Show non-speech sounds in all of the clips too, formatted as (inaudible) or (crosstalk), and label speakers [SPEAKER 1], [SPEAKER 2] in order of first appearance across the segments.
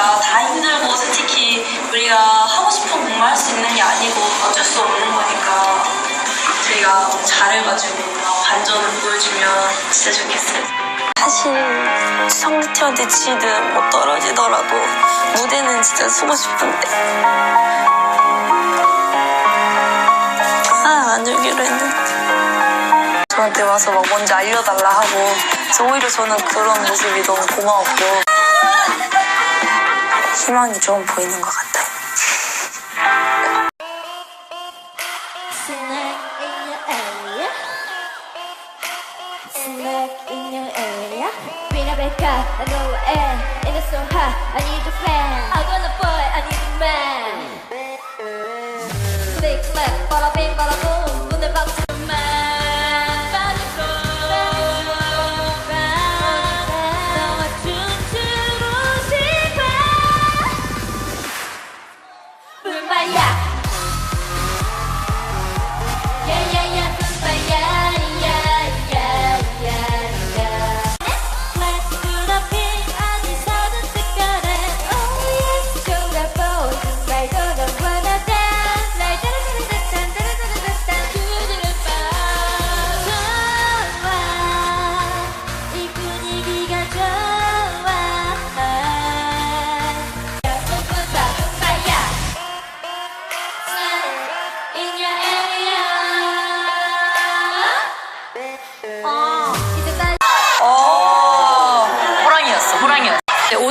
[SPEAKER 1] 거니까 다 힘들고 솔직히 우리가 하고 싶은 공부할 수 있는 게 아니고 어쩔 수 없는 거니까 저희가 잘해가지고 반전을 보여주면 진짜 좋겠어요.
[SPEAKER 2] 사실 성티한테 지든 못 떨어지더라도 무대는 진짜 서고 싶은데. 아안 주기로 했는데. 저한테 와서 막 먼저 알려달라 하고 그래서 오히려 저는 그런 모습이 너무 고마웠고 희망이 좀 보이는 것 같아요.
[SPEAKER 3] Your area.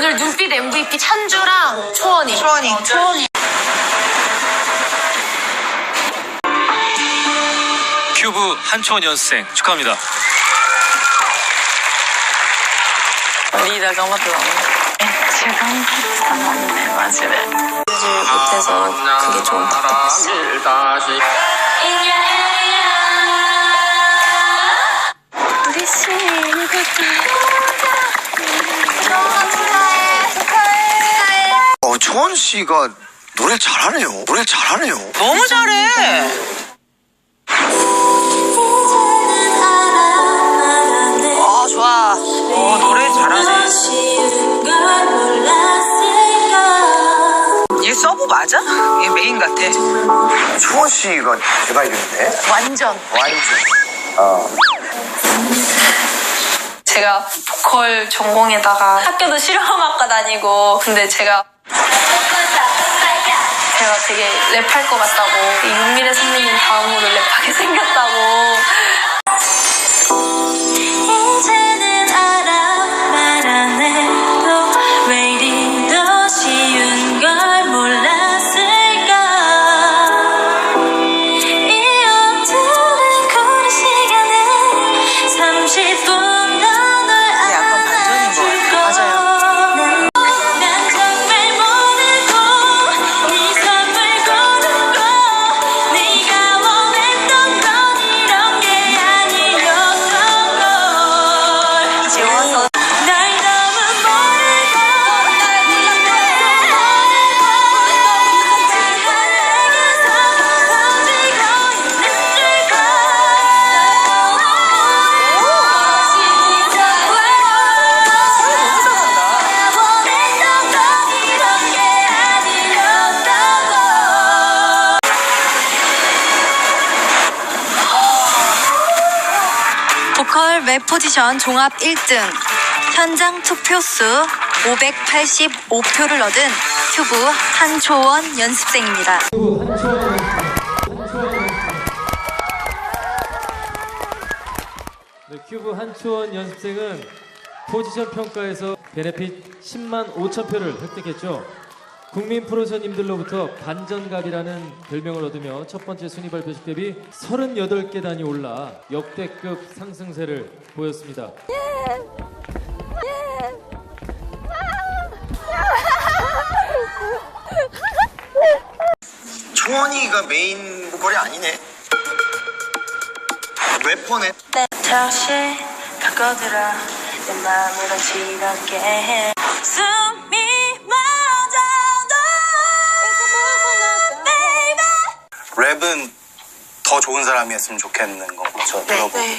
[SPEAKER 2] 오늘 눈빛 MVP 찬주랑 초원이. 초원이. 초원이.
[SPEAKER 4] 큐브 한초원 연습생 축하합니다.
[SPEAKER 2] 리더가 맞더라. 제가 한번 맞네, 맞으래. 못해서 그게 좀 답답했어.
[SPEAKER 1] In
[SPEAKER 5] 어, 초원 씨가 노래 잘하네요. 노래 잘하네요.
[SPEAKER 6] 너무 잘해. 어, 좋아. 어, 노래 잘하네. 얘 서브 맞아? 얘 메인 같아.
[SPEAKER 5] 초원 씨가 대박이겠네.
[SPEAKER 2] 완전.
[SPEAKER 5] 완전. 어.
[SPEAKER 2] 제가 보컬 전공에다가 학교도 실용음악과 다니고 근데 제가 되게 랩할 것 같다고. 이 윤미래 선배님 다음으로 랩하게 (laughs) 생겼다고
[SPEAKER 7] 보컬 랩 포지션 종합 1등 현장 투표수 585표를 얻은 큐브 한초원 연습생입니다.
[SPEAKER 8] 네, 큐브 한초원 연습생은 포지션 평가에서 베네핏 10만 5천 표를 획득했죠. 국민 프로서님들로부터 반전갑이라는 별명을 얻으며 첫 번째 순위 발표식 대비 38개 단이 올라 역대급 상승세를 보였습니다.
[SPEAKER 5] 종원이가 메인 보컬이 아니네. 래퍼네.
[SPEAKER 2] 다시 바꿔들어 내 마음으로 지럽게 해.
[SPEAKER 5] 랩은 더 좋은 사람이었으면 좋겠는 거죠.
[SPEAKER 2] 네.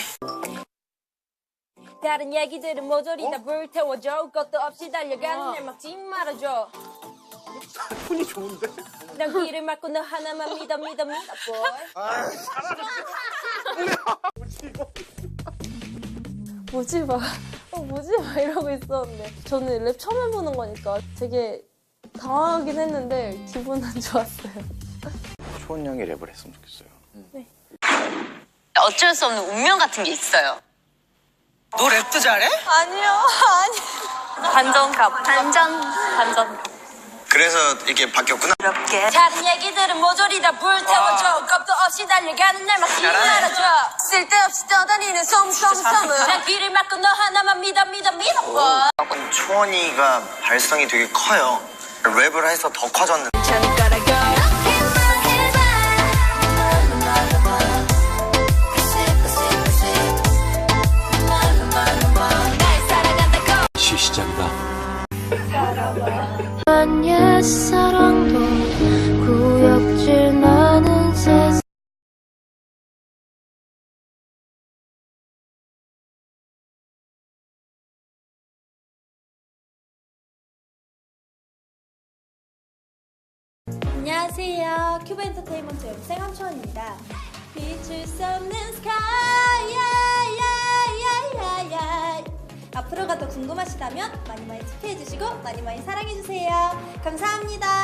[SPEAKER 9] 다른 얘기들은 모조리 다. 불태워줘 것도 없이 달려가는 날 막지 말아줘. 톤이 좋은데? 난 귀를 막고 너 하나만 믿어 믿어 믿어 boy.
[SPEAKER 10] 뭐지 막, 어, 뭐지 막 이러고 있었는데. 저는 랩 처음 해보는 거니까 되게 당황하긴 했는데 기분은 (laughs) 좋았어요.
[SPEAKER 5] 초원 형이 랩을 했으면 좋겠어요.
[SPEAKER 11] 어쩔 수 없는 운명 같은 게 있어요.
[SPEAKER 6] 너 랩도 잘해?
[SPEAKER 10] 아니요, 아니. 반전갑. 반전. 반전.
[SPEAKER 5] 그래서 이렇게 바뀌었구나.
[SPEAKER 9] 다른 얘기들은 모조리 다 불태워줘 겁도 없이 달려가는 날 막지 말아줘
[SPEAKER 10] 쓸데없이 떠다니는 솜솜솜은.
[SPEAKER 9] 난 귀를 막고 너 하나만 믿어 믿어 믿어
[SPEAKER 5] 초원이가 발성이 되게 커요. 랩을 해서 더 커졌는데.
[SPEAKER 9] 안녕하세요. 큐브 엔터테인먼트 연생 함초원입니다. 비출 수 없는 스카이 야야야야야 앞으로가 더 궁금하시다면 많이 많이 투표해주시고 많이 많이 사랑해주세요. 감사합니다.